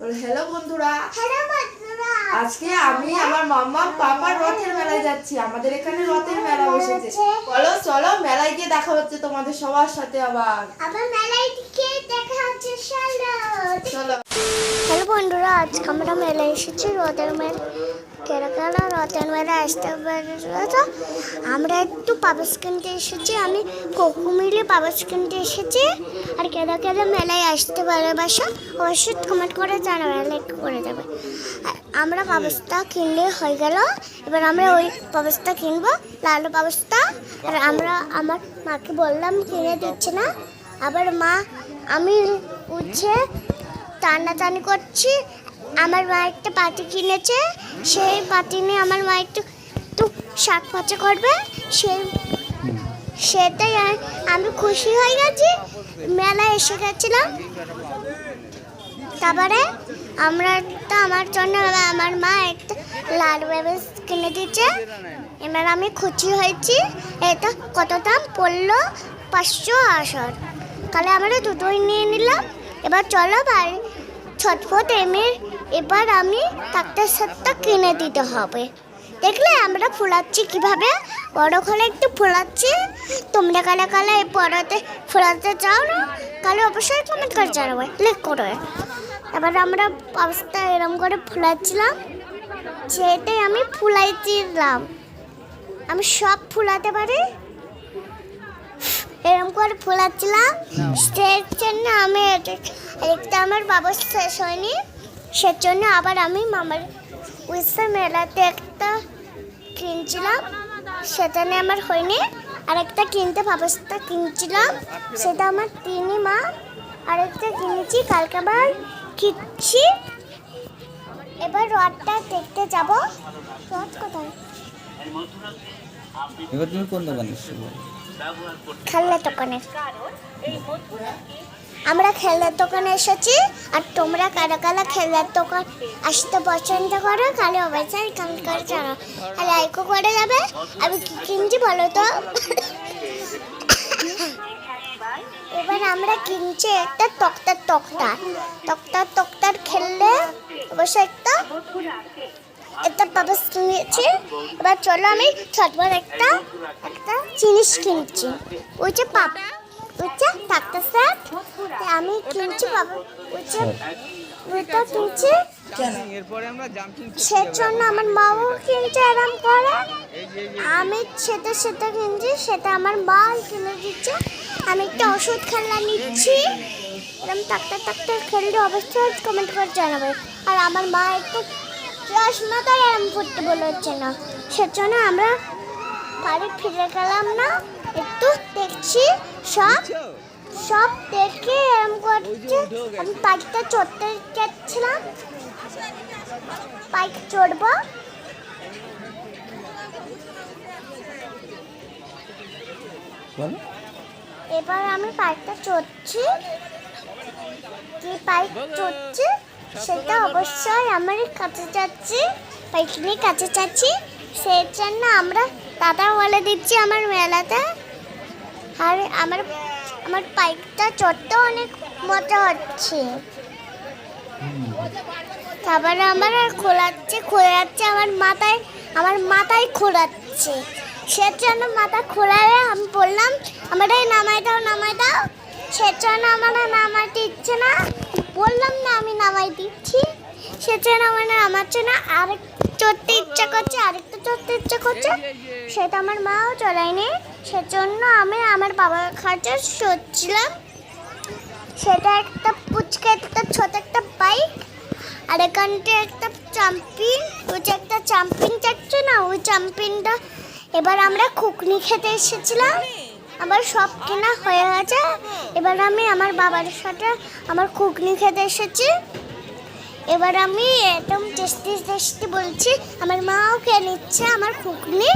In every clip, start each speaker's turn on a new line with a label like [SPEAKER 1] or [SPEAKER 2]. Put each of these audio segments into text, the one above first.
[SPEAKER 1] Hello বন্ধুরা।
[SPEAKER 2] Hello বন্ধুরা।
[SPEAKER 1] আজকে আমি আমার মাম্মা পাপার রথের মেলায় যাচ্ছি। আমাদের এখানে রথের মেলা বসেছে। চলো চলো মেলায় গিয়ে দেখা হচ্ছে তোমাদের সবার সাথে আবার।
[SPEAKER 2] আবার মেলায় দিকে দেখা হচ্ছে। চলো।
[SPEAKER 1] চলো।
[SPEAKER 2] হ্যালো বন্ধুরা, আজকে আমরা মেলায় এসেছি। রথের মেলা কেরা কেরা রথের মেলা আসতে পারে আমরা একটু পাবাস কিনতে এসেছি, আমি কোকু মিলে পাবাস কিনতে এসেছি। আর কেরা কেরা মেলায় আসতে ভালোবাসা, অবশ্যই কমেন্ট করে জানাবে লাইক করে দেবে। আমরা পাবাসটা কিনলে হয়ে গেল। এবার আমরা ওই পাবাসটা কিনবো, লাল পাবাসটা আর আমরা আমার মাকে বললাম কিনে দিচ্ছে না। আবার মা, আমি উঠছে টানাটানি করছি। আমার মা একটা পাটি কিনেছে। সেই পাটি নিয়ে আমার মা একটু একটু শাক পাচা করবে। সেই সেটাই আমি- খুশি হয়ে গেছি। মেলায় এসে গেছিলাম। তারপরে আমরা একটা আমার জন্য আমার মা একটা লাল বেবেস কিনে দিয়েছে। এবার আমি খুশি হয়েছি। এটা কত দাম পড়ল? পাঁচশো আসর তাহলে আমরা দুটোই নিয়ে নিলাম। এবার চলো বাড়ি ছটফট এমে এবার আমি ডাক্তার সাথে কিনে দিতে হবে। দেখলে আমরা ফুলাচ্ছি কীভাবে? বড় হলে একটু ফুলাচ্ছি। তোমরা কালে কালে এই পড়াতে ফুলাতে চাও না? কালে অবশ্যই কমেন্ট করে জানাবে। ক্লিক করে। এবার আমরা অবস্থা এরম করে ফুলাচ্ছিলাম। সেটাই আমি ফুলাইছিলাম। আমি সব ফুলাতে পারি? এরকম করে ফুলাচ্ছিলাম। সেই জন্য আমি একটা আমার বাবার শেষ হয়নি সেজন্য আবার আমি মামার উইসে মেলাতে একটা কিনছিলাম। সেটা নিয়ে আমার হয়নি। আর একটা কিনতে ভাবসটা কিনছিলাম। সেটা আমার তিনি মা আরেকটা কিনেছি। কালকে আবার কিনছি। এবার রথটা দেখতে যাব। রথ কোথায়?
[SPEAKER 3] এবার তুমি কোন দোকানে
[SPEAKER 2] খেলনার দোকানে। আমরা খেলনার দোকানে এসেছি আর তোমরা কারা কারা খেলনার দোকান আসতে পছন্দ করো, কালে অবশ্যই কাম করে জানো আর লাইকও করে যাবে। আমি কি কিনছি বলো তো? এবার আমরা কিনছি একটা তক্তার তক্তা। তক্তার তক্তার খেললে অবশ্যই একটা একটা পাপাস কিনেছি এবার চলো আমি ছটবার একটা একটা জিনিস কিনছি ওই যে পাপ ওই যে ডাক্তার স্যার আমি কিনছি বাবা ওই ওইটা কিনছি।
[SPEAKER 3] এরপরে
[SPEAKER 2] সে জন্য আমার মাও কিনছে আরাম করে। আমি সেটা সেটা কিনছি সেটা আমার মা কিনে দিচ্ছে। আমি একটা ওষুধ খেলনা নিচ্ছি। এরকম ডাক্তার ডাক্তার খেললে অবশ্যই কমেন্ট করে জানাবে। আর আমার মা একটু চশমা তো এরম পড়তে বলেছে না। সেজন্য আমরা বাড়ি ফিরে গেলাম না। একটু দেখছি সব। সব দেখে এরম করছে। আমি পাখিটা চড়তে যাচ্ছিলাম। বাইক চড়বো। এবার আমি বাইকটা চড়ছি। যে বাইক চড়ছি? সেটা অবশ্যই আমার কাছে যাচ্ছি বাইক নিয়ে কাছে যাচ্ছি সেই জন্য আমরা দাদা বলে দিচ্ছি আমার মেলাতে। আর আমার আমার বাইকটা চড়তে অনেক মজা হচ্ছে। তারপরে আমার আর খোলাচ্ছে খোলাচ্ছে আমার মাথায় আমার মাথায় খোলাচ্ছে। সের জন্য মাথা খোলালে আমি বললাম আমার এই নামাই দাও নামাই দাও। সের জন্য আমার নামাইতে ইচ্ছে না। বললাম না আমি নামাই দিচ্ছি। সেজন্য আমার নামাচ্ছে না আরেক চড়তে ইচ্ছা করছে, আরেকটা চড়তে ইচ্ছা করছে। সেটা আমার মাও চলায়নি সেজন্য আমি আমার বাবার কাছে সরছিলাম। সেটা একটা পুচকে, একটা ছোট একটা বাইক আর এখানটা একটা চাম্পিন ওই যে একটা চাম্পিন যাচ্ছে না? ওই চাম্পিনটা এবার আমরা খুকনি খেতে এসেছিলাম। আমার সব কেনা হয়ে গেছে। এবার আমি আমার বাবার সাথে আমার খুকনি খেতে এসেছি। এবার আমি একদম টেস্টি টেস্টি বলছি, আমার মাও খেয়ে নিচ্ছে আমার খুকনি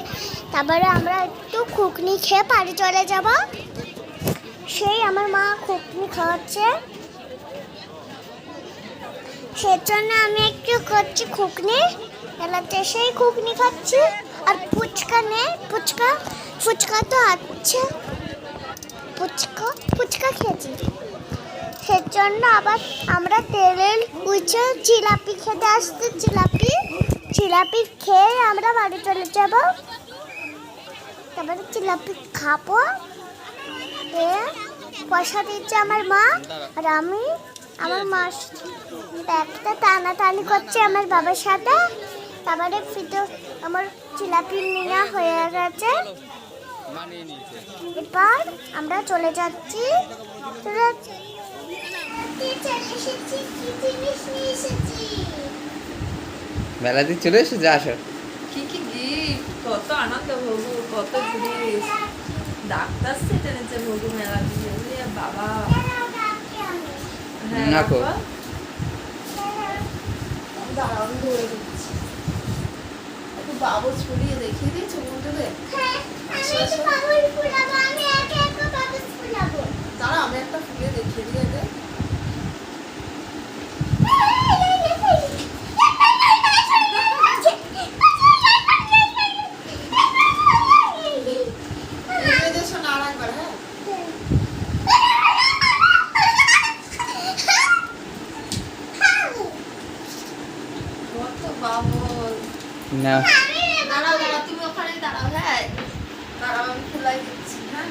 [SPEAKER 2] তারপরে আমরা একটু খুকনি খেয়ে বাড়ি চলে যাব। সেই আমার মা খুকনি খাওয়াচ্ছে। সেজন্য আমি একটু করছি খুকনি এলাতে সেই খুকনি খাচ্ছি। আর ফুচকা নেই, ফুচকা ফুচকা তো আছে। ফুচকা ফুচকা খেয়েছি। সেজন্য আবার আমরা তেলের উঁচে জিলাপি খেতে আসছি, জিলাপি। জিলাপি খেয়ে আমরা বাড়ি চলে যাব। তারপরে জিলাপি খাব। পয়সা দিচ্ছে আমার মা আর আমি। আমার মা ব্যাগটা টানাটানি করছে আমার বাবার সাথে। তারপরে ফিতে আমার জিলাপি নেওয়া হয়ে গেছে। এবার আমরা চলে যাচ্ছি চলে এসেছি কি জিনিস নিয়ে এসেছি?
[SPEAKER 3] মেলা দিয়ে চলে এসেছে আসো।
[SPEAKER 4] কি কি গিফট কত আনন্দ ভোগু কত জিনিস ডাক্তার সেটে এনেছে ভোগু মেলা দিয়ে বাবা। হ্যাঁ।
[SPEAKER 1] দাঁড়াও ধরে দিচ্ছি একটু বাবু ছড়িয়ে দেখিয়ে দিয়েছ বন্ধুদের
[SPEAKER 2] হ্যাঁ আমি একটু বাবুই ফুলাবো আমি একা একা বাবুই ফুলাবো।
[SPEAKER 1] দাঁড়া আমি একটা ফুলে দেখিয়ে দিয়ে দে এই যে শোনা আর একবার হ্যাঁ
[SPEAKER 4] কত বাবল
[SPEAKER 3] না
[SPEAKER 1] দাঁড়াও দাঁড়াও তুমি ওখানেই দাঁড়াও হ্যাঁ দাঁড়াও আমি ফুলাই দিচ্ছি হ্যাঁ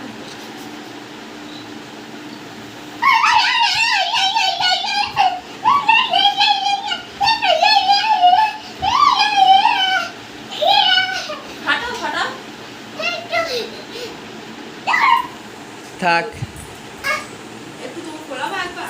[SPEAKER 4] ফাটাও ফাটাও
[SPEAKER 3] থাক
[SPEAKER 4] একটু তুমি খোলাবো একবার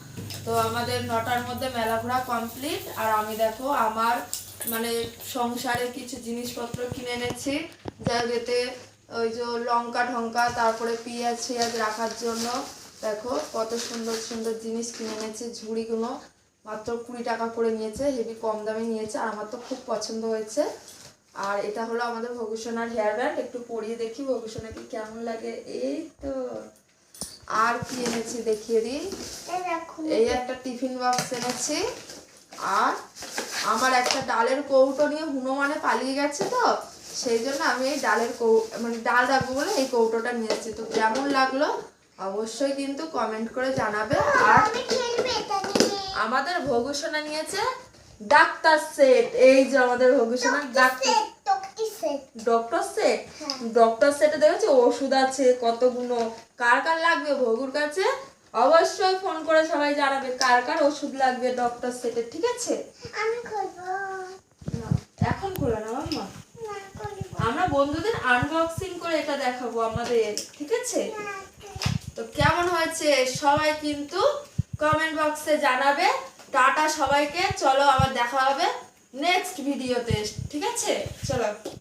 [SPEAKER 1] তো আমাদের নটার মধ্যে মেলা ঘোরা কমপ্লিট আর আমি দেখো আমার মানে সংসারে কিছু জিনিসপত্র কিনে এনেছি, যা যেতে ওই যে লঙ্কা ঢঙ্কা, তারপরে পেঁয়াজ ফিয়াজ রাখার জন্য। দেখো কত সুন্দর সুন্দর জিনিস কিনে এনেছি, ঝুড়িগুলো। মাত্র কুড়ি টাকা করে নিয়েছে, হেভি কম দামে নিয়েছে, আর আমার তো খুব পছন্দ হয়েছে। আর এটা হলো আমাদের ভবিষ্যনার হেয়ার ব্যান্ড একটু পরিয়ে দেখি ভবিষ্যনাকে কেমন লাগে। এই তো। আর কি এনেছি দেখিয়ে দিই? এই একটা টিফিন বক্স এনেছি। আর আমার একটা ডালের কৌটো নিয়ে হনুমানে পালিয়ে গেছে তো সেই জন্য আমি এই ডালের কৌ মানে ডাল রাখব বলে এই কৌটোটা নিয়েছি তো কেমন লাগল? অবশ্যই কিন্তু কমেন্ট করে জানাবে। আর আমাদের ভবিষ্যনা নিয়েছে ডাক্তার সেট। এই যে আমাদের ভবিষ্যনা ডাক্তার ডক্টর সেট। ডক্টর সেটে দেখেছ ওষুধ আছে কতগুলো কার কার লাগবে? ভগুর কাছে? অবশ্যই ফোন করে সবাই জানাবে কার কার ওষুধ লাগবে ডক্টর সেটের ঠিক আছে?
[SPEAKER 2] আমি
[SPEAKER 1] এখন খোলা না মাম্মা। আমরা বন্ধুদের আনবক্সিং করে এটা দেখাবো আমাদের ঠিক আছে? তো কেমন হয়েছে? সবাই কিন্তু কমেন্ট বক্সে জানাবে। টাটা সবাইকে চলো আবার দেখা হবে নেক্সট ভিডিওতে ঠিক আছে? চলো।